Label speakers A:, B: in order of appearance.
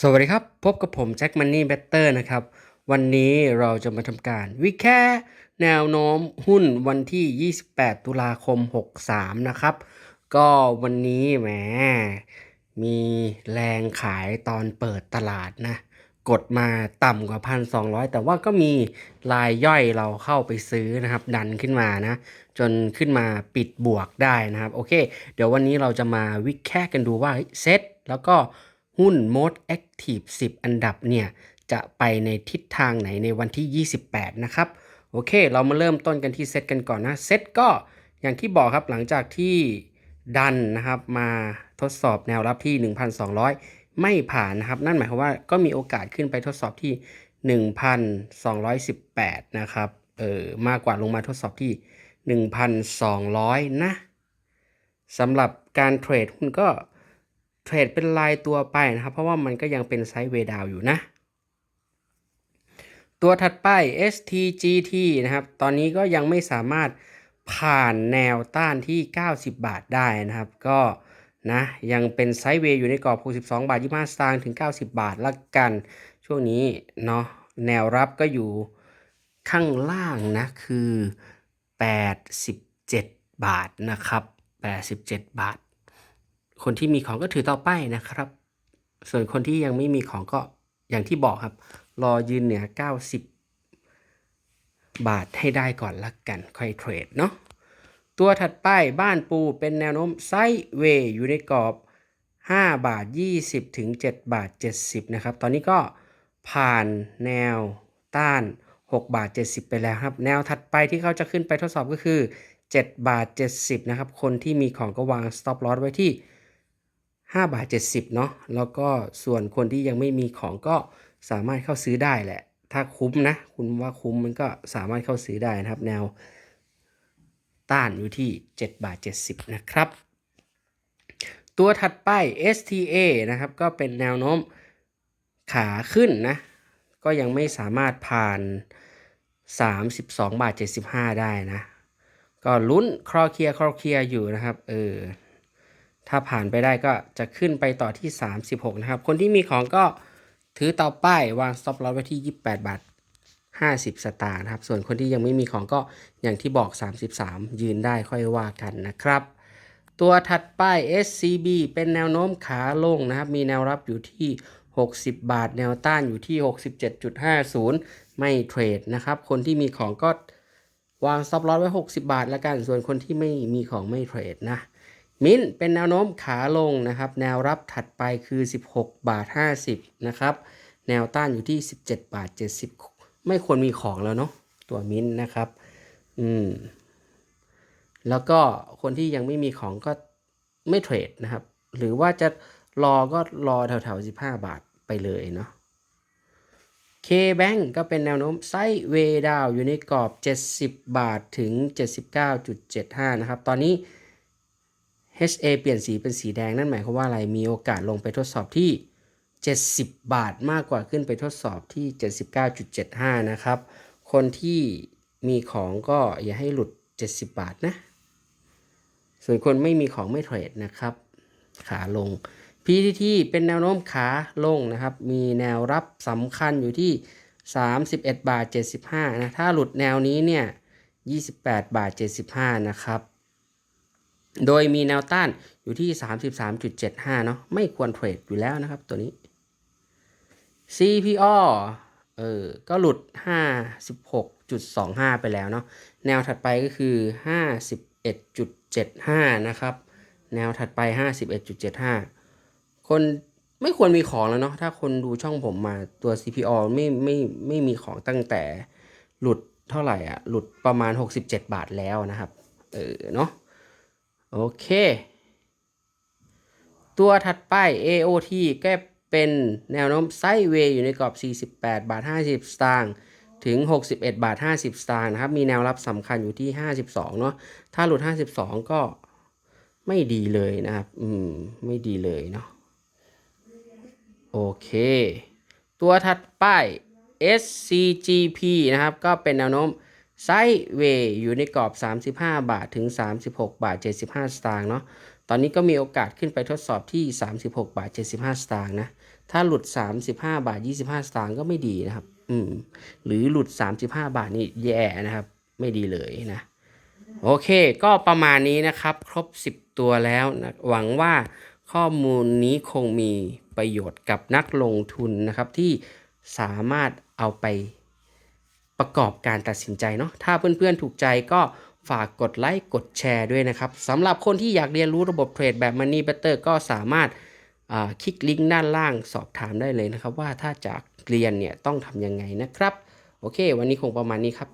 A: สวัสดีครับ พบกับผมแจ็คมันนี่เบตเตอร์นะครับ วันนี้เราจะมาทำการวิแค่แนวโน้มหุ้นวันที่ 28 ตุลาคม 63 นะครับ ก็วันนี้แหมมีแรงขายตอนเปิดตลาดนะ กดมาต่ำกว่า 1,200 แต่ว่าก็มีรายย่อยเราเข้าไปซื้อนะครับ ดันขึ้นมานะ จนขึ้นมาปิดบวกได้นะครับ โอเค เดี๋ยววันนี้เราจะมาวิแค่กันดูว่าเซตแล้วก็ หุ้น Most Active 10 อันดับเนี่ยจะไปในทิศทางไหนในวันที่ 28 นะครับ โอเค เรามาเริ่มต้นกันที่เซตกันก่อนนะ เซตก็อย่างที่บอกครับหลังจากที่ดันนะครับมาทดสอบแนวรับที่ 1,200 ไม่ผ่านนะครับ นั่นหมายความว่าก็มีโอกาสขึ้นไปทดสอบที่ 1,218 นะครับเออมากกว่าลงมาทดสอบที่ 1,200 นะสำหรับการเทรดหุ้นก็ เทรดเป็นรายตัวไปนะครับ เพราะว่ามันก็ยังเป็นไซด์เวดาวอยู่นะ ตัวถัดไป STGT นะครับ ตอนนี้ก็ยังไม่สามารถผ่านแนวต้านที่ 90 บาทได้นะครับ ก็นะยังเป็นไซด์เวย์อยู่ในกรอบ 62 บาท 25 สตางค์ถึง 90 บาทละกัน ช่วงนี้เนาะแนวรับก็อยู่ข้างล่างนะคือ 87 บาทนะครับ 87 บาท คนที่มีของก็ถือต่อไปนะครับ ส่วนคนที่ยังไม่มีของก็อย่างที่บอกครับ รอยืนเหนือ 90 บาทให้ได้ก่อนละกันค่อยเทรดเนาะตัวถัดไปบ้านปูเป็นแนวโน้มไซด์เวย์อยู่ในกรอบ 5 บาท 20 ถึง 7 บาท 70 นะครับ ตอนนี้ก็ผ่านแนวต้าน 6 บาท 70 ไปแล้วครับ แนวถัดไปที่เขาจะขึ้นไปทดสอบก็คือ 7 บาท 70 นะครับ คนที่มีของก็วาง stop loss ไว้ที่ 5 บาท 70เนาะแล้วก็ส่วนคนที่ยังไม่มีของก็สามารถเข้าซื้อได้แหละ ถ้าคุ้มนะ คุณว่าคุ้มมันก็สามารถเข้าซื้อได้นะครับ แนวต้านอยู่ที่ 7 บาท 70 นะครับ ตัวถัดไป STA นะครับ ก็เป็นแนวโน้มขาขึ้นนะ ก็ยังไม่สามารถผ่าน 32 บาท 75 ได้นะ ก็ลุ้นคลอเคลียคลอเคลียอยู่นะครับ เออ ถ้าผ่านไปได้ก็จะขึ้นไปต่อที่ 36 นะครับ คนที่มีของก็ถือต่อป้ายวาง stop loss ไว้ที่ 28 บาท 50 สตางค์นะครับ ส่วนคนที่ยังไม่มีของก็อย่างที่บอก 33 ยืนได้ค่อยว่ากันนะครับ ตัวถัดไป SCB เป็นแนวโน้มขาลงนะครับ มีแนวรับอยู่ที่ 60 บาท แนวต้านอยู่ที่ 67.50 ไม่เทรดนะครับ คนที่มีของก็วาง stop loss ไว้ 60 บาทแล้วกัน ส่วนคนที่ไม่มีของไม่เทรดนะ มิ้นเป็นแนวโน้มขาลงนะครับ แนวรับถัดไปคือ 16 บาท 50 นะครับ แนวต้านอยู่ที่ 17 บาท 70 ไม่ควรมีของแล้วเนาะตัวมิ้นนะครับ อืม แล้วก็คนที่ยังไม่มีของก็ไม่เทรดนะครับ หรือว่าจะรอก็รอแถวๆ 15 บาทไปเลยเนาะ K-Bank ก็เป็นแนวโน้มไซด์เวดาวอยู่ในกรอบ 70 บาทถึง 79.75 นะครับ ตอนนี้ HA เปลี่ยนสีเป็นสีแดงนั่นหมายความว่าอะไรมีโอกาสลงไปทดสอบที่ 70 บาทมากกว่าขึ้นไปทดสอบที่ 79.75 นะครับ คนที่มีของก็อย่าให้หลุด 70 บาทนะ ส่วนคนไม่มีของไม่เทรดนะครับ ขาลง PTT เป็นแนวโน้มขาลงนะครับ มีแนวรับสำคัญอยู่ที่ 31 บาท 75 นะ ถ้าหลุดแนวนี้เนี่ย 28 บาท 75 นะครับ โดยมีแนวต้านอยู่ที่ 33.75 เนาะไม่ควรเทรดอยู่แล้วนะครับตัวนี้ CPO เออก็หลุด 56.25 ไปแล้วเนาะแนวถัดไปก็คือ 51.75 นะครับ แนวถัดไป 51.75 คนไม่ควรมีของแล้วเนาะถ้าคนดูช่องผมมาตัว CPO ไม่ไม่ไม่มีของตั้งแต่หลุดเท่าไหร่อะ หลุดประมาณ 67 บาทแล้วนะครับ เออเนาะ โอเค ตัวถัดไป AOT ก็เป็นแนวโน้มไซด์เวย์อยู่ในกรอบ 48 บาท 50 สตางค์ถึง 61 บาท 50 สตางค์นะครับ มีแนวรับสำคัญอยู่ที่ 52 เนาะถ้าหลุด 52 ก็ไม่ดีเลยนะครับ อืม ไม่ดีเลยเนาะ โอเค ตัวถัดไป SCGP นะครับ ก็เป็นแนวโน้ม ไซด์เวย์อยู่ในกรอบ 35 บาทถึง 36 บาท 75 สตางค์เนาะ ตอนนี้ก็มีโอกาสขึ้นไปทดสอบที่ 36 บาท 75 สตางค์นะ ถ้าหลุด 35 บาท 25 สตางค์ก็ไม่ดีนะครับ อืม หรือหลุด 35 บาทนี่แย่นะครับ ไม่ดีเลยนะ โอเค ก็ประมาณนี้นะครับ ครบ 10 ตัวแล้วนะ หวังว่าข้อมูลนี้คงมีประโยชน์กับนักลงทุนนะครับที่สามารถเอาไป ประกอบการตัดสินใจเนาะถ้าเพื่อนๆถูกใจก็ฝากกดไลค์กดแชร์ด้วยนะครับสำหรับคนที่อยากเรียนรู้ระบบเทรดแบบ Money Better ก็สามารถคลิกลิงก์ด้านล่างสอบถามได้เลยนะครับ ว่าถ้าจากเรียนเนี่ยต้องทำยังไงนะครับ โอเค วันนี้คงประมาณนี้ครับ